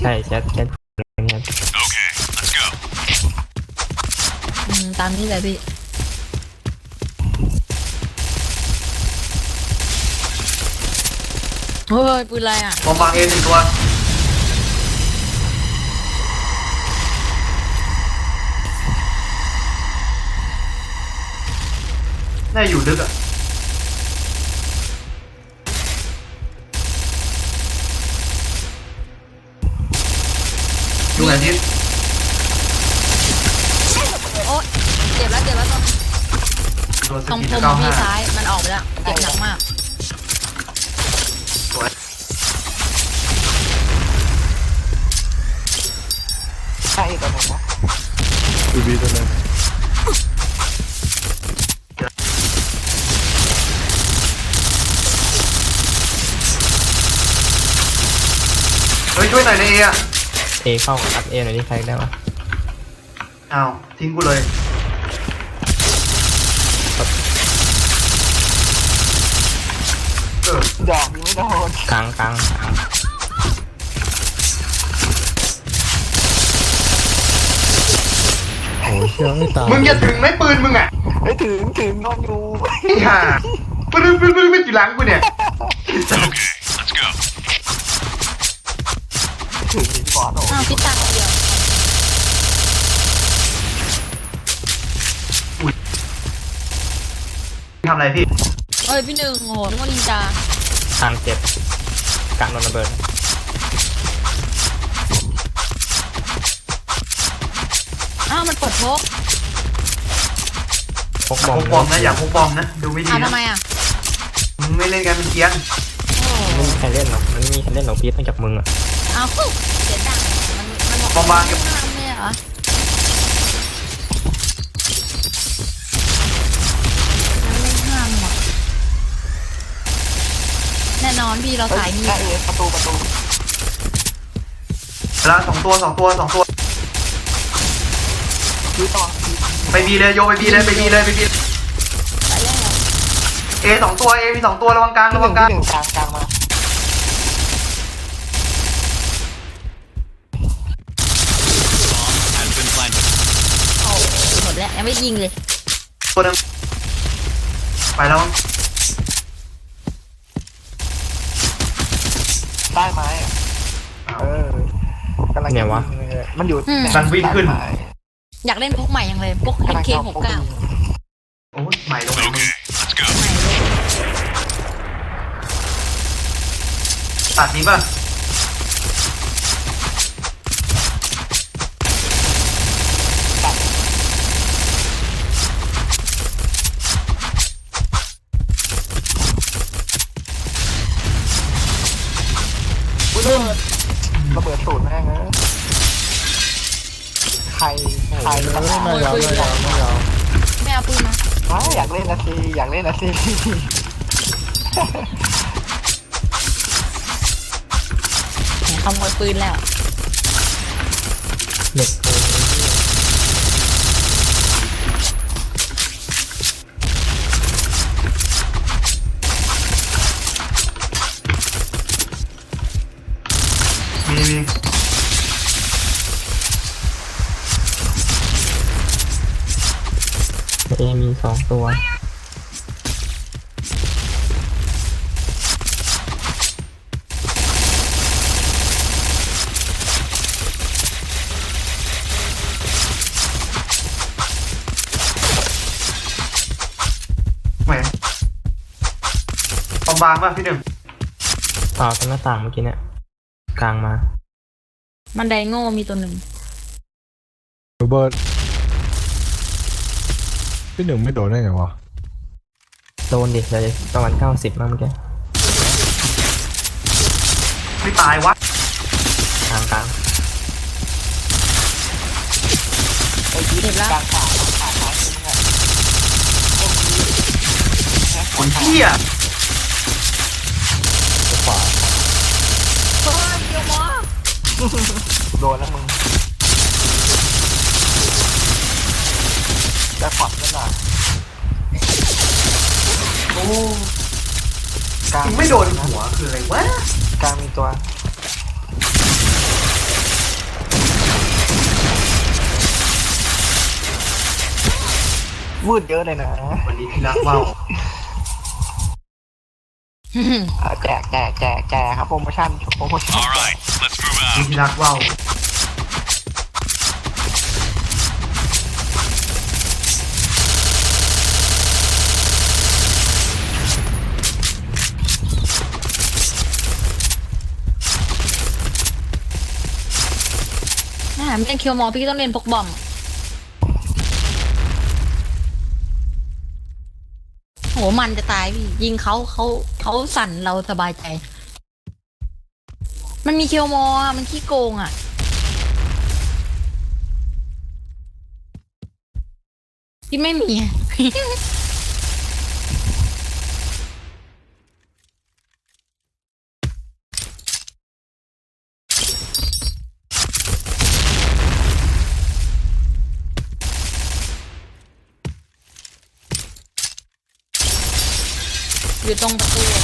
ใช่แชทแชทอย่างเงี้ยอืมตามนี้เลยพี่เฮ้ยปืนอะไรอะบอมบางเอหนึ่งตัวน่าอยู่ลึกอะ ดูแผนที่โอ๊ยเจ็บแล้วเจ็บแล้วตรงโดนสตรงกิพรลมเก้าพี่ห้าซ้ายมันออกไปแล้วเจ็บหนักมากสวยใช่ตัวหนึงนะบีบีตัวนึงเฮ้ยช่วยหน่อยนะเออะ เอเข้าอัพเอหน่อยนี่ใครได้ปะอ้าวทิ้งกูเลยเออดอกยิงไม่โดนกลางกลางโอ้ยเชื่อไม่ตายมึงอย่าถึงไหมปืนมึงอะไม่ถึงถึงโดนอยู่ไอ้ห่าปืนปืนปืนปืนอยู่หลังกูเนี่ยถึงถึง ก่อนโอ้อ้าวพี่ตาคนเดียวทำอะไรพี่เฮ้ยพี่หนึ่งโอ้โหนึกว่านินจากลางเจ็บกลางโดนระเบิดอ้าวมันปลดพกพกอย่าบอพมกบอมนะอย่าพกบอมนะดูไม่ดีอ้าวนะทำไมอะมึงไม่เล่นกันเป็นเกียนโอ้ไม่มีใครเล่นหรอกมันไม่มีใครเล่นหรอกพีทนอกจากมึงอะอ้าวเสียดังมันมัน บอกบอมบางกับห้ามเนี่ยเหรอมันไม่ห้ามหรอกแน่นอนพี่เราเฮ้สายยมีหน้าเอประตูประตูแล้วสองตัวสองตัวสองตัวคือต่อไปบีเลยโยไปบีเลยไปบีเลยไปบีไปแล้วเอสองตัวเอมีสองตัวระวังกลางที่ระหวันึ่งงกลางที่หนึ่งกลางกลางมา ไม่ยิงเลยตัวหนึงไปแล้วใต้ไม้อะเออกำลังจะงเลยมันอยู่มันวิ่งขึ้น ใต้ไม้อยากเล่นพกใหม่ยังเลยพกกำลัง MK จะหกเก้าโอ้ยใหม่ลงไหนมึงใหม่เลยตัดนี้ป่ะ ไม่ไม่ยาวไม่ยาวไม่ยาวไม่เอาปืนมาว้าวอยากเล่นนะสิอยากเล่นนะสิแหมขโมยปืนแล้วเน็กง มีมี เอมีสอง ตัว แหมบอมบางป่ะพี่หนึ่งเปล่าตรงหน้าต่างเมื่อกี้เนี่ย กลางมามันไดโง่มีตัวหนึ่งระเบิด พี่หนึ่งไม่โดนได้ไงวะโดนดิเลยประมาณเก้าสิบมั้งเมื่อกี้ไม่ตายวะกลางกลางไอ้ที่กลางขาขาขาคือมึงอะพวกนี้นะคนเที่ยขวาเฮ้ยเดี๋ยวหมอโดนแล้วมึง จะปขวาขึ้นหน่โอ้กางไม่โดนหัวคืออะไรวะกางมีตัวมืดเยอะเลยนะวันนี้พี่รักเมาแจกแจกแจกแจกครับโปรโมชั่นโปรโมชั่นพี่นักเมา เล่นเคียวมอพี่ต้องเล่นพกบอมโหมันจะตายพี่ยิงเขาเขาเขาสั่นเราสบายใจ มันมีเคียวมออะมันขี้โกงอะพี่ไม่มี อะอยู่ตรงประตูอะ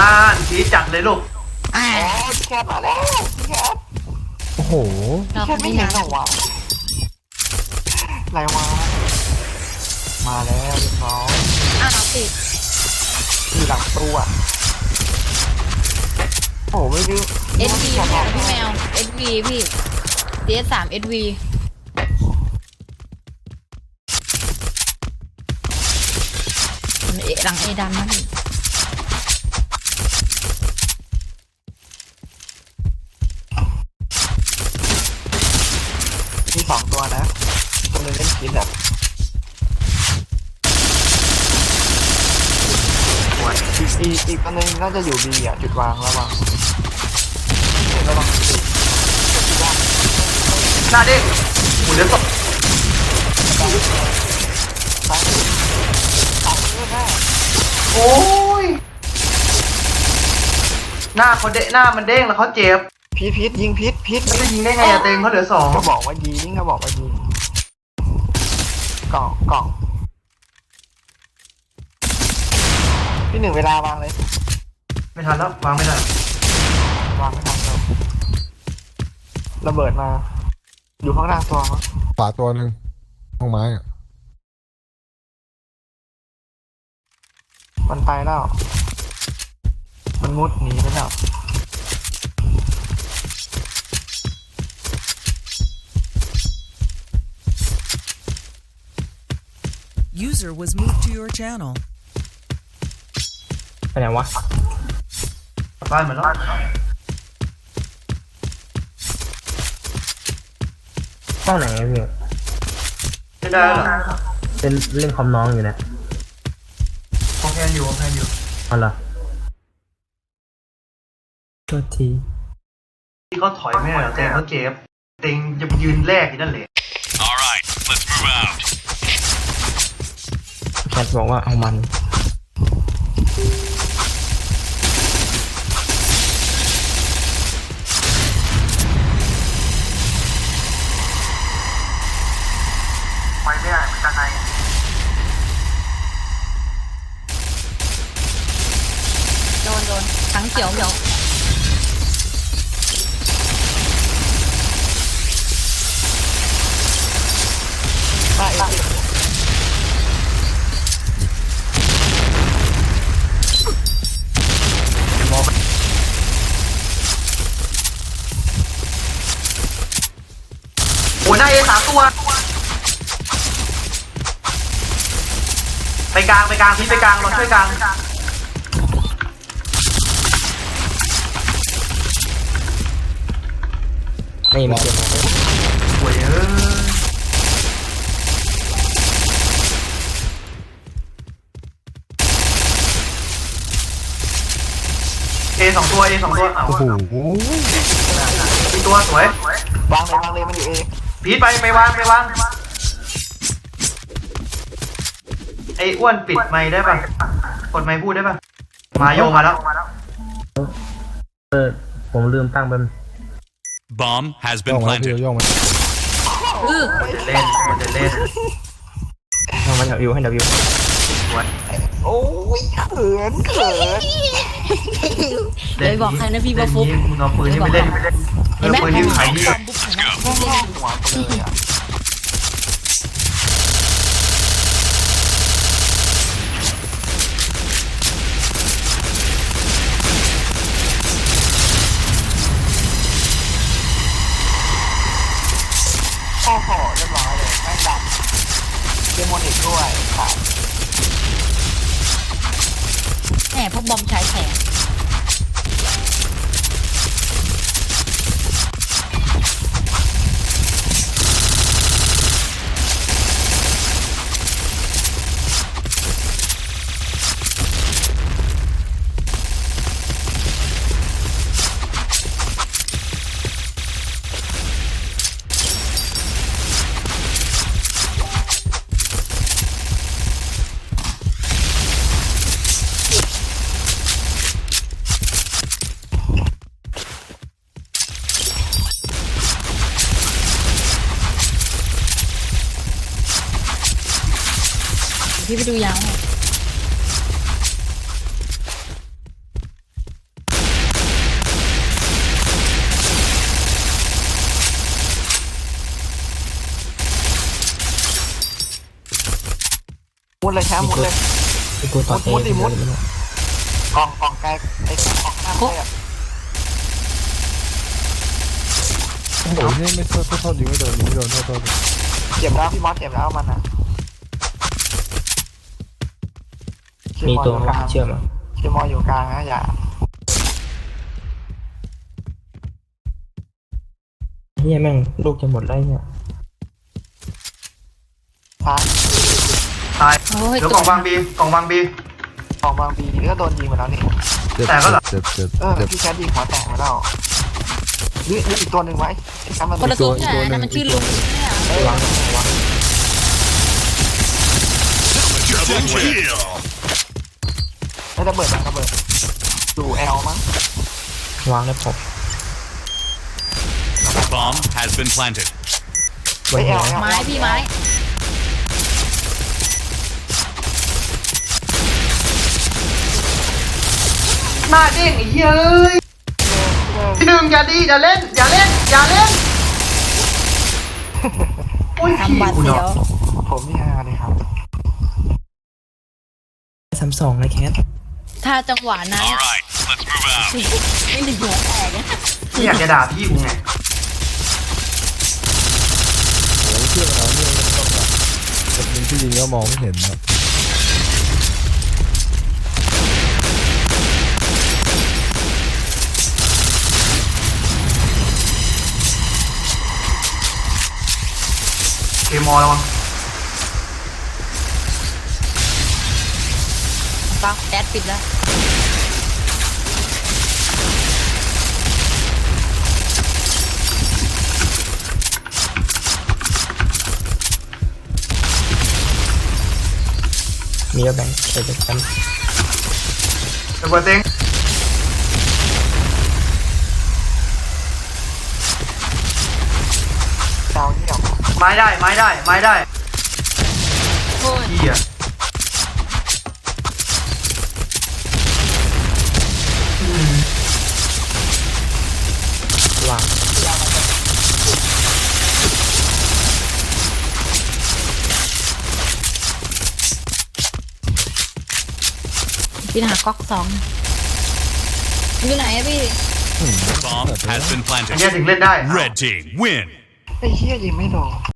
น่านพีชจัดเลยลูกอ่าอ๋อพี่แคทมาแล้วพี่แคทโอ้โหเราพี่แคทไม่เห็นเหรอวะอะไรวะมาแล้วเรียบร้อยอ้าวติดอยู่หลังประตูอะโอ้โหไม่รู้เอสวีไม่ใช่เหรอพี่แมวเอสวีพี่เดสสามเอสวี หลังเอดันนะพี่มีสองตัวนะตัวหนึงเล่นคิดแบบสวยอีกอีกอีกตัวหนึงน่าจะอยู่บีอะ จุดวางระวังระวังจุดหน้าเด้งหมุนเดือดตก โอ้ย หน้าเขาเด้หน้ามันเด้งแล้วเขาเจ็บพีทพีทยิงพีทพีทมันจะยิงได้ไงอะเต็งเขาเหลือสองก็บอกว่ายิงก็บอกว่ายิงกล่องกล่องพี่หนึ่งเวลาวางเลย ไม่ทันแล้ววางไม่ได้วางไม่ทันเลยระเบิดมา อยู่ข้างล่างตัวมั้งฝาตัวหนึ่งห้องไม้อะ มันไปแล้ว มันมุดหนีไปแล้ว User was moved to your channel. ไปไหนวะกลับบ้านเหมือนแล้วห้องไหนอะพี่ไม่ได้หรอเป็นเล่นคอมน้องอยู่นะ โอเคอยู่โอเคอยู่เอาเหรอโทษทีที่เขาถอยไม่ได้เหรอเต็งเขาเจ็บเต็งจะไปยืนแรกอยู่นั่นแหละ All right, let's move out. แคทบอกว่าเอามัน ไปไม่ได้มันจะไง โดนโดนทั้ง เขียวเหมียวป้าเอ็กซ์มองไปโอ้ยน้าเอสามตัว ไปกลางไปกลางพี่ไปกลางเราช่วยกลาง ไม่มีเกมโอ้ยเอ้ยเอสองตัวเอสองตัวเอาโอ้โหอีกตัวสวยวางเลยวางเลยมันอยู่เอพีทไปไปวางไปวางไอ้อ้วนปิดไมค์ได้ป่ะกดไมค์พูดได้ป่ะ มาโยมาแล้ว เออ ผมลืมตั้งเป็น Bomb has ย่อ been งมาพี่ planted. ย่องมาอือมันจะเล่น มันจะเล่นเอามาวิวให้วิวโอ้ยเขินเขินเลยบอกใครนะพี่ว่าฟุก เล่นนี้มึงเอาปืนที่ไปเล่นเอเห็นอไหมปืนที่ขายดีปุ๊บเห็นไหมหัวไปเลยอะโอ้โหเรียบร้อยเลยแม่งดำเดโมนิกด้วยครับ แหมพวกบอมชายแขน พี่ไปดูยาวให้มุดเลยแชมป์มุดเลยไอ้กูต่อเอมุดดิมุดไม่รู้กล่องกล่องไกลไอ้กล่องหน้าเลยอะโอ้โหนี่ไม่โทษโทษโทษยิงไม่โดนยิงไม่โดนโทษโทษเจ็บแล้วพี่มอสเจ็บแล้วมันอะ มีตัวอยู่กลางเชื่อมอะเชื่อมออยู่กลางนะอย่าเฮียแม่งลูกจะหมดแล้วเนี่ยพาตายโอ้ยเดี๋ยวกล่องวางบีกล่องวางบี ออกบางปีก็โดนยิงไปแล้วนี่เจ็บแต่ก็เหรอ เจ็บเจ็บเออ เจ็บ พี่แคทยิงหัวแตกไปแล้วนี่นี่อีกตัวหนึ่งไว้ไอ้แคทมันคนละตัตัววใช่ตัวหนึ่นั่งนมันชื่อลุงเนี่ย เออวางวาง Double kill. แล้วระเบิดนะระเบิดดูแอลมั้งวางแล้วผม Bomb has been planted. บนไอแอหัวลไม้พี่ไม้ หน้าเด้งไอ้เหี้ยเอ้ยพี่หนึ่งอย่าดีอย่าเล่น อย่าเล่น อย่าเล่นโอ้ยพี่ทำบัตรกูเสียเนาะวผมนี่ฮาเลยครับสามสองนะแคท ถ้าจังหวะนั้น All right, let's move out. ไม่ถึงหัวแตกนะไม่อยากจะด่าพี่กูไงโอ้โหเชื่อแล้วเนี่ยไม่ต้องแบบแต่ยิงที่ยิงก็มองไม่เห็นครับเกมมอลแล้วมั้ง ฟังแดดปิดแล้วมีแล้วแบงค์ใส่จะแคมป์ระเบิดเต็งดาวเงียบไม้ได้ ไม้ได้ ไม้ได้ วางพี่หาก๊อกสองอยู่ไหนอะพี่ Bomb has been อัน planted. เนี้ยถึงเล่นได้ Red team win. ไอ้เหี้ยยิงไม่โดน